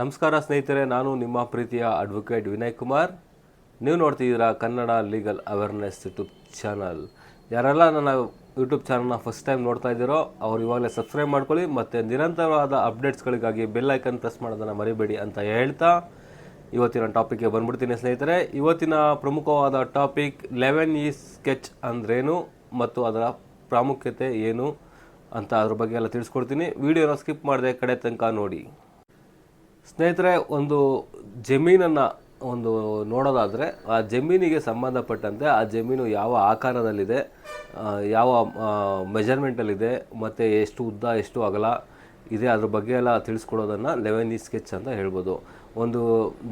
ನಮಸ್ಕಾರ ಸ್ನೇಹಿತರೆ, ನಾನು ನಿಮ್ಮ ಪ್ರೀತಿಯ ಅಡ್ವೊಕೇಟ್ ವಿನಯ್ ಕುಮಾರ್. ನೀವು ನೋಡ್ತಿದ್ದೀರಾ Kannada legal awareness YouTube channel ಯಾರೆಲ್ಲ ನನ್ನ ಯೂಟ್ಯೂಬ್ ಚಾನಲ್ನ ಫಸ್ಟ್ ಟೈಮ್ ನೋಡ್ತಾ ಇದ್ದೀರೋ, ಅವ್ರು ಇವಾಗಲೇ ಸಬ್ಸ್ಕ್ರೈಬ್ ಮಾಡ್ಕೊಳ್ಳಿ ಮತ್ತು ನಿರಂತರವಾದ ಅಪ್ಡೇಟ್ಸ್ಗಳಿಗಾಗಿ ಬೆಲ್ ಐಕನ್ ಪ್ರೆಸ್ ಮಾಡೋದನ್ನು ಮರಿಬೇಡಿ ಅಂತ ಹೇಳ್ತಾ ಇವತ್ತಿನ ಟಾಪಿಕ್ಗೆ ಬಂದ್ಬಿಡ್ತೀನಿ ಸ್ನೇಹಿತರೆ. ಇವತ್ತಿನ ಪ್ರಮುಖವಾದ ಟಾಪಿಕ್ ಲೆವೆನ್ ಈ ಸ್ಕೆಚ್ ಅಂದ್ರೇನು ಮತ್ತು ಅದರ ಪ್ರಾಮುಖ್ಯತೆ ಏನು ಅಂತ ಅದ್ರ ಬಗ್ಗೆ ಎಲ್ಲ ತಿಳಿಸ್ಕೊಡ್ತೀನಿ. ವಿಡಿಯೋನ ಸ್ಕಿಪ್ ಮಾಡದೆ ಕಡೆ ತನಕ ನೋಡಿ. ಸ್ನೇಹಿತರೆ, ಒಂದು ಜಮೀನನ್ನು ಒಂದು ನೋಡೋದಾದರೆ, ಆ ಜಮೀನಿಗೆ ಸಂಬಂಧಪಟ್ಟಂತೆ ಆ ಜಮೀನು ಯಾವ ಆಕಾರದಲ್ಲಿದೆ ಯಾವ ಮೆಜರ್ಮೆಂಟಲ್ಲಿದೆ ಮತ್ತು ಎಷ್ಟು ಉದ್ದ, ಎಷ್ಟು ಅಗಲ ಇದೆ. ಅದ್ರ ಬಗ್ಗೆ ಎಲ್ಲ ತಿಳಿಸ್ಕೊಡೋದನ್ನು ಲೆವೆನ್ ಸ್ಕೆಚ್ ಅಂತ ಹೇಳ್ಬೋದು. ಒಂದು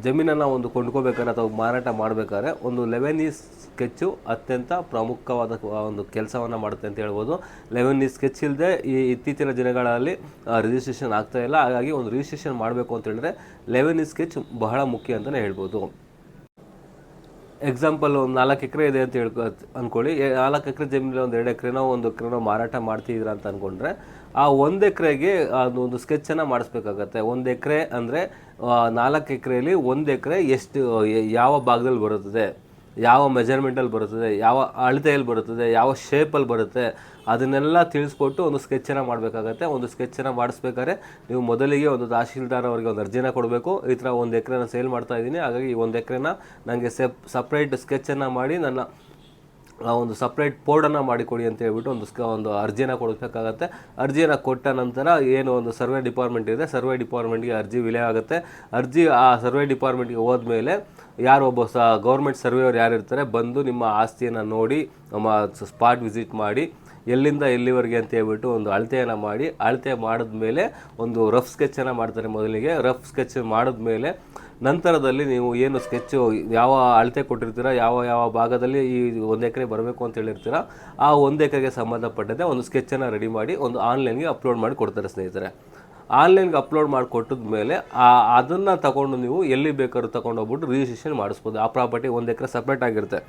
ಜಮೀನನ್ನು ಒಂದು ಕೊಂಡ್ಕೋಬೇಕಾದ್ರೆ ಅಥವಾ ಮಾರಾಟ ಮಾಡಬೇಕಾದ್ರೆ ಒಂದು ಲೆವೆನ್ ಸ್ಕೆಚ್ಚು ಅತ್ಯಂತ ಪ್ರಮುಖವಾದ ಒಂದು ಕೆಲಸವನ್ನು ಮಾಡುತ್ತೆ ಅಂತ ಹೇಳ್ಬೋದು. ಲೆವೆನ್ ಸ್ಕೆಚ್ ಇಲ್ಲದೆ ಈ ಇತ್ತೀಚಿನ ದಿನಗಳಲ್ಲಿ ರಿಜಿಸ್ಟ್ರೇಷನ್ ಆಗ್ತಾ ಇಲ್ಲ. ಹಾಗಾಗಿ ಒಂದು ರಿಜಿಸ್ಟ್ರೇಷನ್ ಮಾಡಬೇಕು ಅಂತ ಹೇಳಿದ್ರೆ ಲೆವೆನ್ ಸ್ಕೆಚ್ ಬಹಳ ಮುಖ್ಯ ಅಂತಲೇ ಹೇಳ್ಬೋದು. ಎಕ್ಸಾಂಪಲ್ ಒಂದು ನಾಲ್ಕು ಎಕರೆ ಇದೆ ಅಂತ ಹೇಳ್ಕೊ ಅಂದ್ಕೊಳ್ಳಿ ನಾಲ್ಕು ಎಕರೆ ಜಮೀನಲ್ಲಿ ಒಂದು ಎರಡು ಎಕರೆನೋ ಒಂದು ಎಕರೆನೋ ಮಾರಾಟ ಮಾಡ್ತಿದ್ದೀರಾ ಅಂತ ಅಂದ್ಕೊಂಡ್ರೆ ಆ ಒಂದು ಎಕರೆಗೆ ಅದೊಂದು ಸ್ಕೆಚನ್ನು ಮಾಡಿಸ್ಬೇಕಾಗತ್ತೆ. ಒಂದು ಎಕರೆ ಅಂದರೆ ನಾಲ್ಕು ಎಕರೆಯಲ್ಲಿ ಒಂದು ಎಕರೆ ಎಷ್ಟು ಯಾವ ಭಾಗದಲ್ಲಿ ಬರುತ್ತದೆ? ಯಾವ ಮೆಜರ್ಮೆಂಟಲ್ಲಿ ಬರುತ್ತದೆ, ಯಾವ ಅಳತೆಯಲ್ಲಿ ಬರುತ್ತದೆ, ಯಾವ ಶೇಪಲ್ಲಿ ಬರುತ್ತೆ, ಅದನ್ನೆಲ್ಲ ತಿಳಿಸ್ಕೊಟ್ಟು ಒಂದು ಸ್ಕೆಚ್ಚನ್ನು ಮಾಡಬೇಕಾಗತ್ತೆ. ಒಂದು ಸ್ಕೆಚ್ಚನ್ನು ಮಾಡಿಸ್ಬೇಕಾದ್ರೆ ನೀವು ಮೊದಲಿಗೆ ಒಂದು ತಹಶೀಲ್ದಾರ್ ಅವರಿಗೆ ಒಂದು ಅರ್ಜಿನ ಕೊಡಬೇಕು. ಈ ಥರ ಒಂದು ಎಕರೆನ ಸೇಲ್ ಮಾಡ್ತಾ ಇದ್ದೀನಿ. ಹಾಗಾಗಿ ಈ ಒಂದು ಎಕರೆನ ನನಗೆ ಸೆಪ್ ಸಪ್ರೇಟ್ ಸ್ಕೆಚನ್ನು ಮಾಡಿ ನನ್ನ ಆ ಒಂದು ಸಪ್ರೇಟ್ ಪೋರ್ಡನ್ನು ಮಾಡಿಕೊಡಿ ಅಂತ ಹೇಳ್ಬಿಟ್ಟು ಒಂದು ಸ್ಕ ಒಂದು ಅರ್ಜಿನ ಕೊಡಬೇಕಾಗತ್ತೆ. ಅರ್ಜಿಯನ್ನು ಕೊಟ್ಟ ನಂತರ ಏನು ಒಂದು ಸರ್ವೆ ಡಿಪಾರ್ಟ್ಮೆಂಟ್ ಇದೆ, ಸರ್ವೆ ಡಿಪಾರ್ಟ್ಮೆಂಟ್ಗೆ ಅರ್ಜಿ ವಿಲೆ ಆಗುತ್ತೆ. ಅರ್ಜಿ ಆ ಸರ್ವೆ ಡಿಪಾರ್ಟ್ಮೆಂಟ್ಗೆ ಹೋದ್ಮೇಲೆ ಯಾರು ಒಬ್ಬ ಸ ಗೌರ್ಮೆಂಟ್ ಸರ್ವೆಯವ್ರು ಯಾರು ಇರ್ತಾರೆ, ಬಂದು ನಿಮ್ಮ ಆಸ್ತಿಯನ್ನು ನೋಡಿ, ನಮ್ಮ ಸ್ಪಾಟ್ ವಿಸಿಟ್ ಮಾಡಿ, ಎಲ್ಲಿಂದ ಎಲ್ಲಿವರೆಗೆ ಅಂತ ಹೇಳ್ಬಿಟ್ಟು ಒಂದು ಅಳತೆಯನ್ನು ಮಾಡಿ, ಅಳತೆ ಮಾಡಿದ್ಮೇಲೆ ಒಂದು ರಫ್ ಸ್ಕೆಚ್ಚನ್ನು ಮಾಡ್ತಾರೆ ಮೊದಲಿಗೆ. ರಫ್ ಸ್ಕೆಚ್ ಮಾಡಿದ್ಮೇಲೆ ನಂತರದಲ್ಲಿ ನೀವು ಏನು ಸ್ಕೆಚ್ಚು ಯಾವ ಅಳತೆ ಕೊಟ್ಟಿರ್ತೀರ, ಯಾವ ಯಾವ ಭಾಗದಲ್ಲಿ ಈ ಒಂದು ಎಕರೆ ಬರಬೇಕು ಅಂತ ಹೇಳಿರ್ತೀರಾ, ಆ ಒಂದು ಎಕರೆಗೆ ಸಂಬಂಧಪಟ್ಟಂತೆ ಒಂದು ಸ್ಕೆಚನ್ನು ರೆಡಿ ಮಾಡಿ ಒಂದು ಆನ್ಲೈನ್ಗೆ ಅಪ್ಲೋಡ್ ಮಾಡಿ ಕೊಡ್ತಾರೆ ಸ್ನೇಹಿತರೆ. ಆನ್ಲೈನ್ಗೆ ಅಪ್ಲೋಡ್ ಮಾಡಿ ಕೊಟ್ಟಿದ ಮೇಲೆ ಆ ಅದನ್ನು ತಗೊಂಡು ನೀವು ಎಲ್ಲಿ ಬೇಕಾದ್ರೂ ತಗೊಂಡು ಹೋಗ್ಬಿಟ್ಟು ರಿಜಿಸ್ಟ್ರೇಷನ್ ಮಾಡಿಸ್ಬೋದು. ಆ ಪ್ರಾಪರ್ಟಿ ಒಂದು ಎಕರೆ ಸಪ್ರೇಟ್ ಆಗಿರುತ್ತೆ.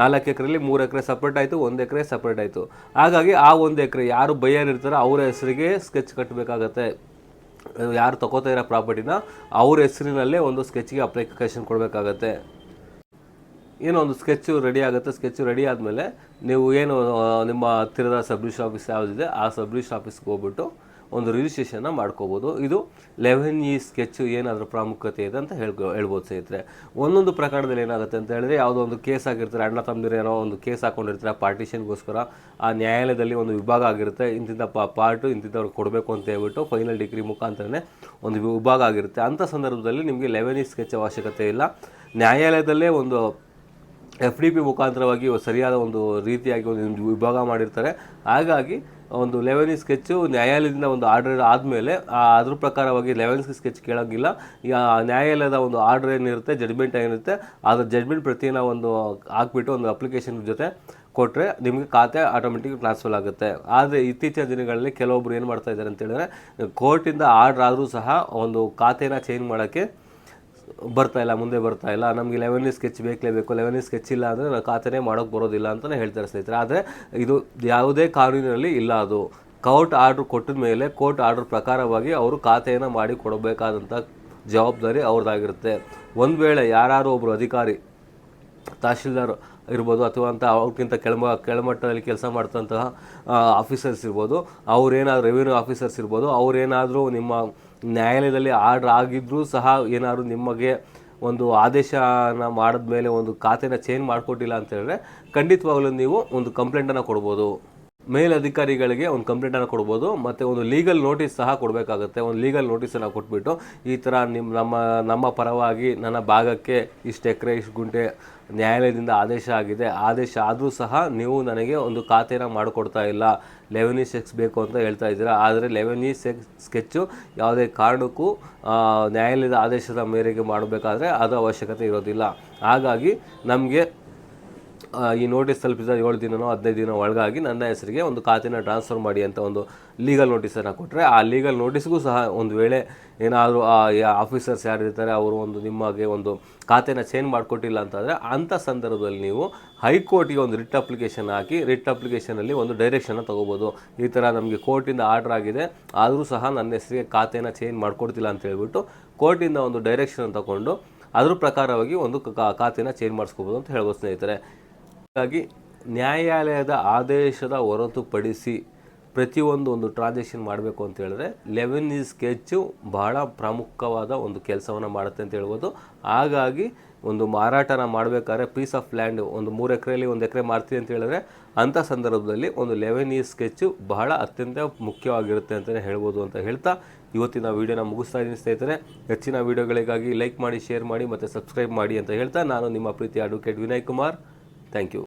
ನಾಲ್ಕು ಎಕರೆಲಿ ಮೂರು ಎಕರೆ ಸಪ್ರೇಟ್ ಆಯಿತು, ಒಂದು ಎಕರೆ ಸಪ್ರೇಟ್ ಆಯಿತು. ಹಾಗಾಗಿ ಆ ಒಂದು ಎಕರೆ ಯಾರು ಬೈಯರ್ ಇರ್ತಾರೋ ಅವರ ಹೆಸರಿಗೆ ಸ್ಕೆಚ್ ಕಟ್ಟಬೇಕಾಗತ್ತೆ ಯಾರು ತಗೋತಾ ಇರೋ ಪ್ರಾಪರ್ಟಿನ ಅವ್ರ ಹೆಸರಿನಲ್ಲೇ ಒಂದು ಸ್ಕೆಚ್ಗೆ ಅಪ್ಲಿಕೇಶನ್ ಕೊಡಬೇಕಾಗತ್ತೆ. ಏನೋ ಒಂದು ಸ್ಕೆಚ್ಚು ರೆಡಿ ಆಗುತ್ತೆ ಸ್ಕೆಚ್ಚು ರೆಡಿ ಆದಮೇಲೆ ನೀವು ಏನು ನಿಮ್ಮ ಹತ್ತಿರದ ಸಬ್ ಆಫೀಸ್ ಯಾವುದಿದೆ, ಆ ಸಬ್ ಆಫೀಸ್ಗೆ ಹೋಗ್ಬಿಟ್ಟು ಒಂದು ರಿಜಿಸ್ಟ್ರೇಷನ್ನ ಮಾಡ್ಕೋಬೋದು. ಇದು ಲೆವೆನ್ ಇ ಸ್ಕೆಚ್ಚು ಏನಾದರೂ ಪ್ರಾಮುಖ್ಯತೆ ಇದೆ ಅಂತ ಹೇಳ್ಕೊ, ಹೇಳ್ಬೋದು ಸ್ನೇಹಿತರೆ. ಒಂದೊಂದು ಪ್ರಕರಣದಲ್ಲಿ ಏನಾಗುತ್ತೆ ಅಂತ ಹೇಳಿದ್ರೆ, ಯಾವುದೋ ಒಂದು ಕೇಸ್ ಆಗಿರ್ತಾರೆ, ಅಣ್ಣ ತಮ್ಮದಿರೇನೋ ಒಂದು ಕೇಸ್ ಹಾಕೊಂಡಿರ್ತಾರೆ ಪಾರ್ಟಿಷನ್ಗೋಸ್ಕರ ಆ ನ್ಯಾಯಾಲಯದಲ್ಲಿ ಒಂದು ವಿಭಾಗ ಆಗಿರುತ್ತೆ. ಇಂತಿಂಥ ಪಾ ಪಾರ್ಟು ಇಂತಿಂಥವ್ರು ಕೊಡಬೇಕು ಅಂತ ಹೇಳ್ಬಿಟ್ಟು ಫೈನಲ್ ಡಿಗ್ರಿ ಮುಖಾಂತರನೇ ಒಂದು ವಿಭಾಗ ಆಗಿರುತ್ತೆ. ಅಂಥ ಸಂದರ್ಭದಲ್ಲಿ ನಿಮಗೆ ಲೆವೆನ್ ಇ ಸ್ಕೆಚ್ ಅವಶ್ಯಕತೆ ಇಲ್ಲ. ನ್ಯಾಯಾಲಯದಲ್ಲೇ ಒಂದು ಎಫ್ ಡಿ ಪಿ ಮುಖಾಂತರವಾಗಿ ಸರಿಯಾದ ಒಂದು ರೀತಿಯಾಗಿ ಒಂದು ವಿಭಾಗ ಮಾಡಿರ್ತಾರೆ. ಹಾಗಾಗಿ ಒಂದು ಲೆವೆನ್ ಸ್ಕೆಚ್ಚು ನ್ಯಾಯಾಲಯದಿಂದ ಒಂದು ಆರ್ಡರ್ ಆದಮೇಲೆ ಅದ್ರ ಪ್ರಕಾರವಾಗಿ ಲೆವೆನ್ ಸ್ಕೆಚ್ ಕೇಳೋಂಗಿಲ್ಲ. ನ್ಯಾಯಾಲಯದ ಒಂದು ಆರ್ಡರ್ ಏನಿರುತ್ತೆ ಜಡ್ಮೆಂಟ್ ಏನಿರುತ್ತೆ, ಅದ್ರ ಜಡ್ಮೆಂಟ್ ಪ್ರತಿನ ಒಂದು ಹಾಕ್ಬಿಟ್ಟು ಒಂದು ಅಪ್ಲಿಕೇಶನ್ ಜೊತೆ ಕೊಟ್ಟರೆ ನಿಮಗೆ ಖಾತೆ ಆಟೋಮೆಟಿಕ್ ಟ್ರಾನ್ಸ್ಫರ್ ಆಗುತ್ತೆ. ಆದರೆ ಇತ್ತೀಚಿನ ದಿನಗಳಲ್ಲಿ ಕೆಲವೊಬ್ಬರು ಏನು ಮಾಡ್ತಾ ಇದ್ದಾರೆ ಅಂತೇಳಿದ್ರೆ ಕೋರ್ಟಿಂದ ಆರ್ಡರ್ ಆದರೂ ಸಹ ಒಂದು ಖಾತೆನ ಚೇಂಜ್ ಮಾಡೋಕ್ಕೆ ಬರ್ತಾ ಇಲ್ಲ, ಮುಂದೆ ಬರ್ತಾ ಇಲ್ಲ, ನಮಗೆ ಲೆವೆನ್ ಸ್ಕೆಚ್ ಬೇಕೇ ಬೇಕು ಲೆವೆನ್ ಸ್ಕೆಚ್ ಇಲ್ಲ ಅಂದರೆ ನಾವು ಖಾತೆನೇ ಮಾಡೋಕ್ಕೆ ಬರೋದಿಲ್ಲ ಅಂತಲೇ ಹೇಳ್ತಾರೆ ಸ್ನೇಹಿತರೆ. ಆದರೆ ಇದು ಯಾವುದೇ ಕಾನೂನಿನಲ್ಲಿ ಇಲ್ಲ ಅದು. ಕೋರ್ಟ್ ಆರ್ಡ್ರ್ ಕೊಟ್ಟಿದ ಮೇಲೆ ಕೋರ್ಟ್ ಆರ್ಡರ್ ಪ್ರಕಾರವಾಗಿ ಅವರು ಖಾತೆಯನ್ನು ಮಾಡಿ ಕೊಡಬೇಕಾದಂಥ ಜವಾಬ್ದಾರಿ ಅವ್ರದ್ದಾಗಿರುತ್ತೆ. ಒಂದು ವೇಳೆ ಯಾರು ಒಬ್ಬರು ಅಧಿಕಾರಿ, ತಹಶೀಲ್ದಾರ್ ಇರ್ಬೋದು ಅಥವಾ ಅಂತ ಅವ್ರಿಗಿಂತ ಕೆಳಮ, ಕೆಳಮಟ್ಟದಲ್ಲಿ ಕೆಲಸ ಮಾಡ್ತಂತಹ ಆಫೀಸರ್ಸ್ ಇರ್ಬೋದು, ಅವ್ರೇನಾದ್ರು ರೆವಿನ್ಯೂ ಆಫೀಸರ್ಸ್ ಇರ್ಬೋದು, ಅವ್ರೇನಾದರೂ ನಿಮ್ಮ ನ್ಯಾಯಾಲಯದಲ್ಲಿ ಆರ್ಡ್ರ್ ಆಗಿದ್ದರೂ ಸಹ ಏನಾದರೂ ನಿಮಗೆ ಒಂದು ಆದೇಶನ ಮಾಡಿದ್ಮೇಲೆ ಒಂದು ಖಾತೆನ ಚೇಂಜ್ ಮಾಡಿಕೊಟ್ಟಿಲ್ಲ ಅಂತ ಹೇಳಿದ್ರೆ ಖಂಡಿತವಾಗ್ಲೂ ನೀವು ಒಂದು ಕಂಪ್ಲೇಂಟನ್ನು ಕೊಡ್ಬೋದು. ಮೇಲಧಿಕಾರಿಗಳಿಗೆ ಒಂದು ಕಂಪ್ಲೇಂಟನ್ನು ಕೊಡ್ಬೋದು, ಮತ್ತು ಒಂದು ಲೀಗಲ್ ನೋಟಿಸ್ ಸಹ ಕೊಡಬೇಕಾಗುತ್ತೆ. ಒಂದು ಲೀಗಲ್ ನೋಟಿಸನ್ನು ಕೊಟ್ಬಿಟ್ಟು ಈ ಥರ ನಿಮ್ಮ ನಮ್ಮ ನಮ್ಮ ಪರವಾಗಿ ನನ್ನ ಭಾಗಕ್ಕೆ ಇಷ್ಟು ಎಕರೆ, ಇಷ್ಟು ಗುಂಟೆ ನ್ಯಾಯಾಲಯದಿಂದ ಆದೇಶ ಆಗಿದೆ. ಆದೇಶ ಆದರೂ ಸಹ ನೀವು ನನಗೆ ಒಂದು ಖಾತೆನ ಮಾಡಿಕೊಡ್ತಾ ಇಲ್ಲ. ಲೆವೆನ್ ಸೆಕ್ಸ್ ಬೇಕು ಅಂತ ಹೇಳ್ತಾ ಇದ್ದೀರಾ. ಆದರೆ ಲೆವೆನ್ ಸೆಕ್ಸ್ ಸ್ಕೆಚ್ಚು ಯಾವುದೇ ಕಾರಣಕ್ಕೂ ನ್ಯಾಯಾಲಯದ ಆದೇಶದ ಮೇರೆಗೆ ಮಾಡಬೇಕಾದ್ರೆ ಅದು ಅವಶ್ಯಕತೆ ಇರೋದಿಲ್ಲ. ಹಾಗಾಗಿ ನಮಗೆ ಈ ನೋಟಿಸ್ ತಲುಪಿದ ಏಳು ದಿನನೋ ಹದಿನೈದು ದಿನ ಒಳಗಾಗಿ ನನ್ನ ಹೆಸರಿಗೆ ಒಂದು ಖಾತೆನ ಟ್ರಾನ್ಸ್ಫರ್ ಮಾಡಿ ಅಂತ ಒಂದು ಲೀಗಲ್ ನೋಟಿಸನ್ನು ಕೊಟ್ಟರೆ ಆ ಲೀಗಲ್ ನೋಟಿಸ್ಗೂ ಸಹ ಒಂದು ವೇಳೆ ಏನಾದರೂ, ಆ ಆಫೀಸರ್ಸ್ ಯಾರು ಇರ್ತಾರೆ ಅವರು ಒಂದು ನಿಮಗೆ ಒಂದು ಖಾತೆನ ಚೇಂಜ್ ಮಾಡಿಕೊಟ್ಟಿಲ್ಲ ಅಂತಂದರೆ ಅಂಥ ಸಂದರ್ಭದಲ್ಲಿ ನೀವು ಹೈಕೋರ್ಟಿಗೆ ಒಂದು ರಿಟ್ ಅಪ್ಲಿಕೇಶನ್ ಹಾಕಿ ರಿಟ್ ಅಪ್ಲಿಕೇಶನಲ್ಲಿ ಒಂದು ಡೈರೆಕ್ಷನ್ನ ತೊಗೋಬೋದು. ಈ ಥರ ನಮಗೆ ಕೋರ್ಟಿಂದ ಆರ್ಡರ್ ಆಗಿದೆ. ಆದರೂ ಸಹ ನನ್ನ ಹೆಸರಿಗೆ ಖಾತೆನ ಚೇಂಜ್ ಮಾಡಿಕೊಡ್ತಿಲ್ಲ ಅಂತ ಹೇಳ್ಬಿಟ್ಟು ಕೋರ್ಟಿಂದ ಒಂದು ಡೈರೆಕ್ಷನ್ ತಗೊಂಡು, ಅದ್ರ ಪ್ರಕಾರವಾಗಿ ಒಂದು ಖಾತೆನ ಚೇಂಜ್ ಮಾಡಿಸ್ಕೋಬೋದು ಅಂತ ಹೇಳ್ಬೋದು ಸ್ನೇಹಿತರೆ. ಹಾಗಾಗಿ ನ್ಯಾಯಾಲಯದ ಆದೇಶದ ಹೊರತುಪಡಿಸಿ ಪ್ರತಿಯೊಂದು ಒಂದು ಟ್ರಾನ್ಸಾಕ್ಷನ್ ಮಾಡಬೇಕು ಅಂತ ಹೇಳಿದ್ರೆ ಲೆವೆನ್ ಈ ಸ್ಕೆಚ್ಚು ಬಹಳ ಪ್ರಮುಖವಾದ ಒಂದು ಕೆಲಸವನ್ನು ಮಾಡುತ್ತೆ ಅಂತ ಹೇಳ್ಬೋದು. ಹಾಗಾಗಿ ಒಂದು ಮಾರಾಟನ ಮಾಡಬೇಕಾದ್ರೆ ಪೀಸ್ ಆಫ್ ಲ್ಯಾಂಡ್ ಒಂದು ಮೂರು ಎಕರೆಯಲ್ಲಿ ಒಂದು ಎಕರೆ ಮಾರ್ತೀವಿ ಅಂತ ಹೇಳಿದ್ರೆ ಅಂಥ ಸಂದರ್ಭದಲ್ಲಿ ಒಂದು ಲೆವೆನ್ ಈ ಸ್ಕೆಚ್ಚು ಬಹಳ ಅತ್ಯಂತ ಮುಖ್ಯವಾಗಿರುತ್ತೆ ಅಂತಲೇ ಹೇಳ್ಬೋದು ಅಂತ ಹೇಳ್ತಾ ಇವತ್ತಿನ ವೀಡಿಯೋನ ಮುಗಿಸ್ತಾ ಇದ್ದೀನಿ ಸ್ನೇಹಿತರೆ. ಹೆಚ್ಚಿನ ವೀಡಿಯೋಗಳಿಗಾಗಿ ಲೈಕ್ ಮಾಡಿ ಶೇರ್ ಮಾಡಿ ಮತ್ತು ಸಬ್ಸ್ಕ್ರೈಬ್ ಮಾಡಿ ಅಂತ ಹೇಳ್ತಾ ನಾನು ನಿಮ್ಮ ಪ್ರೀತಿ advocate Vinay Kumar. Thank you